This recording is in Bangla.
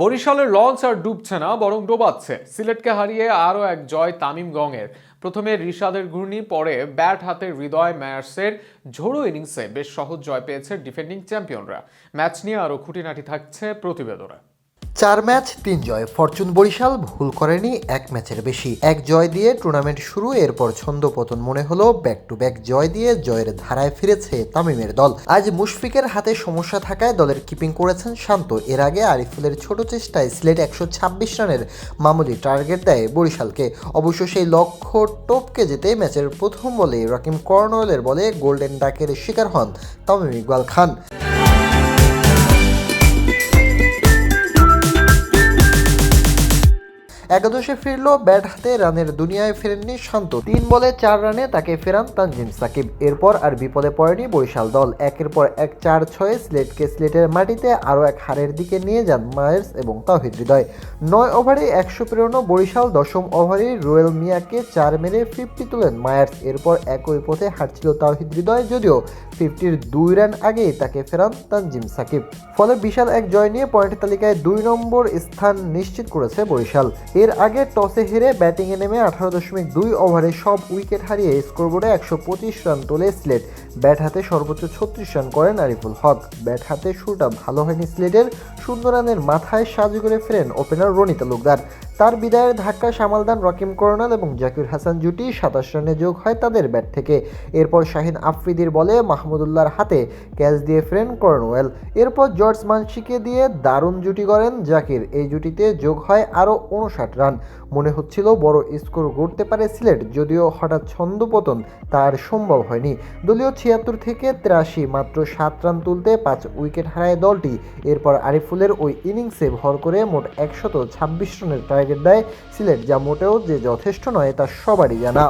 বরিশালের লঞ্চ আর ডুবছে না, বরং ডোবাচ্ছে। সিলেটকে হারিয়ে আরও এক জয় তামিম গংয়ের। প্রথমে রিশাদের ঘূর্ণি, পরে ব্যাট হাতে হৃদয় ম্যায়ার্সের ঝোড়ো ইনিংসে বেশ সহজ জয় পেয়েছে ডিফেন্ডিং চ্যাম্পিয়নরা। ম্যাচ নিয়ে আরও খুঁটিনাটি থাকছে প্রতিবেদনে। চার ম্যাচ, তিন জয়। ফরচুন বরিশাল ভুল করেনি, এক ম্যাচের বেশি। এক জয় দিয়ে টুর্নামেন্ট শুরু, এরপর ছন্দপতন মনে হলো ব্যাক টু ব্যাক জয় দিয়ে জয়ের ধারায় ফিরেছে তামিমের দল। আজ মুশফিকের হাতে সমস্যা থাকায় দলের কিপিং করেছেন শান্ত। এর আগে আরিফুলের ছোট চেষ্টায় সিলেট একশো ছাব্বিশ রানের মামুলি টার্গেট দেয় বরিশালকে। অবশ্য সেই লক্ষ্য টপকে যেতে ম্যাচের প্রথম বলে রকিম কর্নওয়েলের বলে গোল্ডেন ডাকের শিকার হন তামিম ইকবাল খান। একাদশে ফিরল, ব্যাট হাতে রানের দুনিয়ায় ফেরেননি শান্ত। তিন বলে চার রানে তাকে ফেরান তানজিম সাকিব। এরপর আর বিপদে পড়েনি বরিশাল দল। একের পর এক চার ছয়ে স্লেটকে স্লেটের মাটিতে আরও এক হারের দিকে নিয়ে যান মায়ার্স এবং তাহিদ হৃদয়। নয় ওভারে একশো পেরোনো বরিশাল দশম ওভারে রুয়েল মিয়াকে চার মেরে ফিফটি তুলেন মায়ার্স। এরপর একই পথে হারছিল তাহিদ হৃদয়, যদিও ফিফটির দুই রান আগেই তাকে ফেরান তানজিম সাকিব। ফলে বিশাল এক জয় নিয়ে পয়েন্ট তালিকায় দুই নম্বর স্থান নিশ্চিত করেছে বরিশাল। এর আগে টসে হেরে ব্যাটিংয়ে নেমে আঠারো দশমিক দুই ওভারে সব উইকেট হারিয়ে স্কোরবোর্ডে একশো পঁচিশ রান তোলে স্লেট। ব্যাট হাতে সর্বোচ্চ ছত্রিশ রান করেন আরিফুল হক। ব্যাট হাতে শুরুটা ভালো হয়নি স্লেটের। শূন্য রানের মাথায় সাজু করে ফেরেন ওপেনার রনি তালুকদার তার বিদায়ের ধাক্কা সামাল দেন রকিম করোনাল এবং জাকির হাসান জুটি, সাতাশ রানে যোগ হয় তাদের ব্যাট থেকে। এরপর শাহিন আফ্রিদির বলে মাহমুদুল্লাহর হাতে ক্যাচ দিয়ে ফেরেন কর্নওয়েল এরপর জর্জ মানসিকে দিয়ে দারুণ জুটি করেন জাকির। এই জুটিতে যোগ হয় আরও উনষাট রান। মনে হচ্ছিল বড় স্কোর গড়তে পারে সিলেট, যদিও হঠাৎ ছন্দপতন তার সম্ভব হয়নি। দলীয় ছিয়াত্তর থেকে তিরাশি, মাত্র সাত রান তুলতে পাঁচ উইকেট হারায় দলটি। এরপর আরিফুলের ওই ইনিংসে ভর করে মোট একশত ছাব্বিশ রানের টার্গেট দেয় সিলেট যা মোটেও যে যথেষ্ট নয় তা সবারই জানা।